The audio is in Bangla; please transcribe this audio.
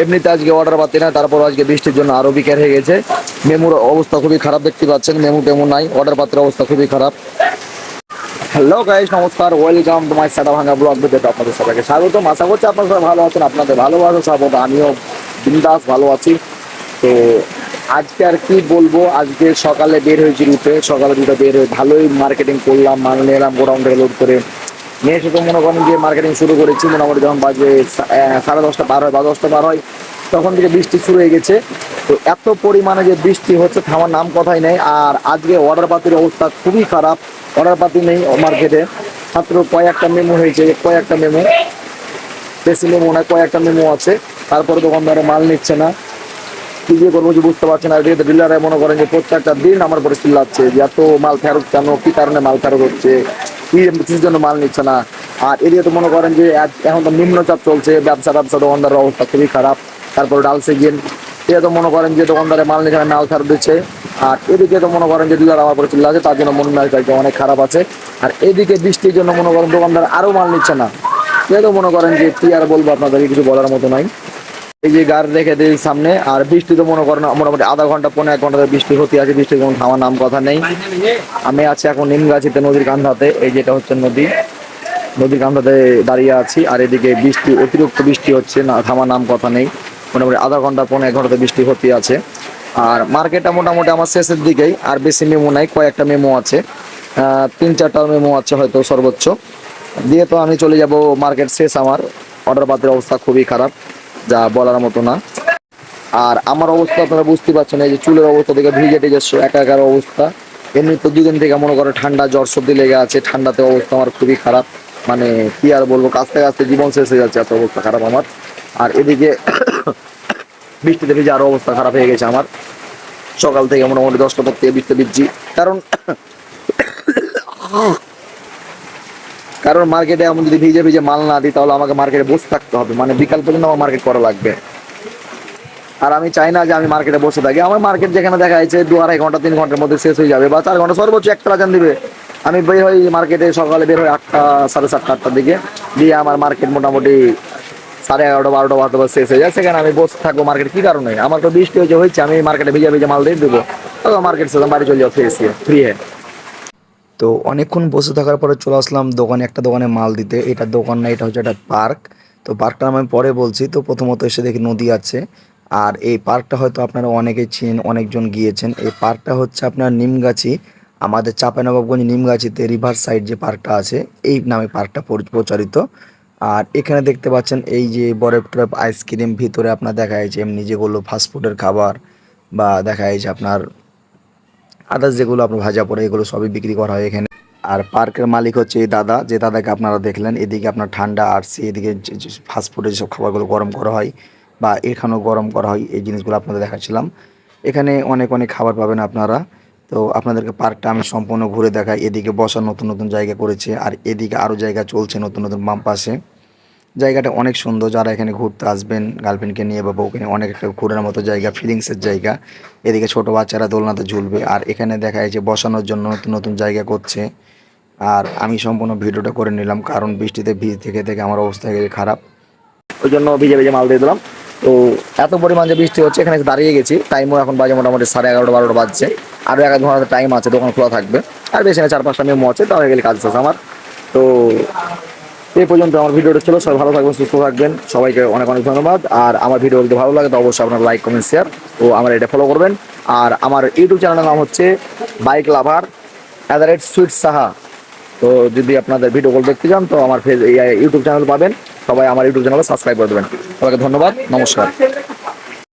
এমনিতে আজকে অর্ডার পাতি না, তারপর আজকে বৃষ্টির জন্য আরও বিকার হয়ে গেছে। মেমুর অবস্থা খুবই খারাপ, দেখতে পাচ্ছেন, মেমু টেমু নাই অর্ডার পাত্রের অবস্থা খুবই খারাপ। হ্যালো গাইস নমস্কার ওয়েলকাম মাই সাদা ভাঙা ব্লগ ভিডিওতে আপনাদের সবাইকে স্বাগতম। আশা করছি আপনারা সবাই ভালো আছেন, আপনাদের ভালোবাসা সাপোর্ট আমিও বিন্দাস ভালো আছি। তো আজকে আর কি বলব, আজকে সকালে বের হয়েছি রুটে, সকালে দুটো বের হয়ে ভালোই মার্কেটিং করলাম, মাল এলাম গোডাউন থেকে লোড করে নিয়ে এসে তো মনে করেন যে মার্কেটিং শুরু করেছি, মোটামুটি যখন বাজে সাড়ে দশটা পার হয় বা দশটা পার হয় তখন থেকে বৃষ্টি শুরু হয়ে গেছে। তো এত পরিমাণে যে বৃষ্টি হচ্ছে, থামার নাম কথাই নেই। আর আজকে অর্ডার পাতির অবস্থা খুবই খারাপ। অর্ডার পাতি নেই মার্কেটে মাত্র কয়েকটা মেমো হয়েছে কয়েকটা মেমো বেশি মেমো না, কয়েকটা মেমো আছে। তারপরে দোকানদারে মাল নিচ্ছে না। কি যে করব যে বুঝতে পারছি না। এদিকে ডিলারে মনে করেন যে প্রত্যেকটা দিন আমার পরে চিল্লাচ্ছে যে এত মাল ফেরত কেন? কী কারণে মাল ফেরত হচ্ছে? কি জন্য মাল নিচ্ছে না। আর এদিকে তো মনে করেন যে এখন তো নিম্নচাপ চলছে ব্যবসা ব্যবসা দোকানদারের অবস্থা খুবই খারাপ। তারপরে ডাল সিজন এ তো মনে করেন যে দোকানদারে মাল নিচ্ছে না, মাল ফেরত দিচ্ছে। আর এদিকে তো মনে করেন যে ডিলার আমার পরে চিল্লাচ্ছে তার জন্য মন মেজাজটা অনেক খারাপ আছে। আর এদিকে বৃষ্টির জন্য মনে করেন দোকানদার আরও মাল নিচ্ছে না। এ তো মনে করেন যে কি আর বলব আপনাদেরকে কিছু বলার মতো নাই। এই যে গাড়ি রেখে দিই সামনে, আর বৃষ্টি তো মনে করেন মোটামুটি আধা ঘণ্টা, পনেরো এক ঘণ্টা বৃষ্টি হতে আছে, বৃষ্টির কোনো থামার নাম কথা নেই। আমি আছি এখন নিমগাছিতে, নদীর কান্ধাতে, এই যেটা হচ্ছে নদী। নদীর কান্ধাতে দাঁড়িয়ে আছি, আর এদিকে বৃষ্টি, অতিরিক্ত বৃষ্টি হচ্ছে না থামার নাম কথা নেই। মোটামুটি আধা ঘণ্টা, পনেরো এক ঘন্টাতে বৃষ্টি হতে আছে। আর মার্কেটটা মোটামুটি আমার শেষের দিকেই, আর বেশি মেমো নাই, কয়েকটা মেমো আছে। তিন চারটা মেমো আছে হয়তো সর্বোচ্চ। দিয়ে তো আমি চলে যাব মার্কেট শেষ আমার। অর্ডার পাতির অবস্থা খুবই খারাপ। যা বলার মতো না। আর আমার অবস্থা আপনারা বুঝতে পারছেন, এই যে চুলের অবস্থা থেকে ভিজে টিজে একাকার অবস্থা। এমনি তো দুদিন থেকে মনে করে ঠান্ডা, জ্বর সর্দি লেগে আছে, ঠান্ডাতে অবস্থা আমার খুবই খারাপ। মানে কি আর বলব কাছতে কাছতে জীবন শেষ হয়ে যাচ্ছে, এত অবস্থা খারাপ আমার। আর এদিকে বৃষ্টিতে ভিজে আরও অবস্থা খারাপ হয়ে গেছে আমার। সকাল থেকে মোটামুটি দশটা পর থেকে বৃষ্টি ভিজছি। কারণ কারণ মার্কেটে এমন যদি ভিজে ভিজে মাল না দিই, তাহলে আমাকে মার্কেটে বসে থাকতে হবে। মানে বিকাল পর্যন্ত আমার মার্কেট করা লাগবে। আর আমি চাই না যে আমি মার্কেটে বসে থাকি। আমার মার্কেট যেখানে দেখা যাচ্ছে দু আড়াই ঘণ্টা, তিন ঘণ্টার মধ্যে শেষ হয়ে যাবে বা চার ঘণ্টা। সর্বোচ্চ একটা বাজান দিবে। আমি বের হই মার্কেটে সকালে বের হই আটটা, সাড়ে সাতটা, আটটার দিকে। দিয়ে আমার মার্কেট মোটামুটি সাড়ে এগারোটা, বারোটা বারোটা শেষ হয়ে যায়। সেখানে আমি বসে থাকব মার্কেট কি কারণে? আমার তো বৃষ্টি হয়েছে হয়েছে। আমি মার্কেটে ভিজে ভিজে মাল দিয়ে দেবো। তখন মার্কেট শেষ বাড়ি চলে যাও ফ্রি ফ্রি হ্যাঁ। তো অনেকক্ষণ বসে থাকার পরে চলে আসলাম দোকানে, একটা দোকানে মাল দিতে। এটা দোকান না, এটা হচ্ছে একটা পার্ক। তো পার্কটা আমি পরে বলছি, তো প্রথমত এসে দেখি নদী আছে। আর এই পার্কটা হয়তো আপনারা অনেকেই চিনেন, অনেকজন গিয়েছেন। এই পার্কটা হচ্ছে আপনার নিমগাছি, আমাদের চাঁপানবাবগঞ্জ নিমগাছিতে রিভার সাইড যে পার্কটা আছে, এই নামে পার্কটা প্রচারিত। আর এখানে দেখতে পাচ্ছেন এই যে বরফ টরফ আইসক্রিম ভিতরে আপনার দেখা যাচ্ছে এমনি যেগুলো ফাস্টফুডের খাবার, বা দেখা যাচ্ছে আপনার আদার্স যেগুলো আপনার ভাজা পড়ে এগুলো সবই বিক্রি করা হয় এখানে। আর পার্কের মালিক হচ্ছে এই দাদা, যে দাদাকে আপনারা দেখলেন, এদিকে আপনার ঠান্ডা, আরসি, এদিকে ফাস্টফুডের যেসব খাবারগুলো গরম করা হয় বা এখানেও গরম করা হয়, এই জিনিসগুলো আপনাদের দেখাচ্ছিলাম। এখানে অনেক অনেক খাবার পাবেন আপনারা। তো আপনাদেরকে পার্কটা আমি সম্পূর্ণ ঘুরে দেখাই। এদিকে বসার নতুন নতুন জায়গা করেছে। আর এদিকে আরও জায়গা চলছে নতুন নতুন বাম পাশে। জায়গাটা অনেক সুন্দর, যারা এখানে ঘুরতে আসবেন গার্লফ্রেন্ডকে নিয়ে বা বউকে নিয়ে, অনেক একটা ঘোরার মতো জায়গা ফিলিংসের জায়গা। এদিকে ছোট বাচ্চারা দোলনাতে ঝুলবে। আর এখানে দেখা যাচ্ছে বসানোর জন্য নতুন নতুন জায়গা করছে। আর আমি সম্পূর্ণ ভিডিওটা করে নিলাম, কারণ বৃষ্টিতে ভিজ থেকে থেকে আমার অবস্থা হয়ে গেছে খারাপ। ওই জন্য ভিজে ভিজে মাল দিয়ে দিলাম। তো এত পরিমাণ যে বৃষ্টি হচ্ছে, এখানে দাঁড়িয়ে গেছি। টাইমও এখন বাজে মোটামুটি সাড়ে এগারোটা, বারোটা বাজছে। আরও এক ঘণ্টা টাইম আছে, দোকান খোলা থাকবে। আর বেশি না, চার পাঁচটা মেমো আছে, তাহলে গেলে কাজ শেষ আমার। তো এই পর্যন্ত আমার ভিডিওটা ছিল। সবাই ভালো থাকবেন, সুস্থ থাকবেন। সবাইকে অনেক অনেক ধন্যবাদ। আর আমার ভিডিও যদি ভালো লাগে, তো অবশ্যই আপনার লাইক কমেন্ট শেয়ার ও আমার এটা ফলো করবেন। আর আমার ইউটিউব চ্যানেলের নাম হচ্ছে bike lover at the rate sweet Saha তো যদি আপনাদের ভিডিও কল দেখতে চান, তো আমার ফেস ইউটিউব চ্যানেল পাবেন। সবাই আমার ইউটিউব চ্যানেলে সাবস্ক্রাইব করে দেবেন। সবাইকে ধন্যবাদ। নমস্কার।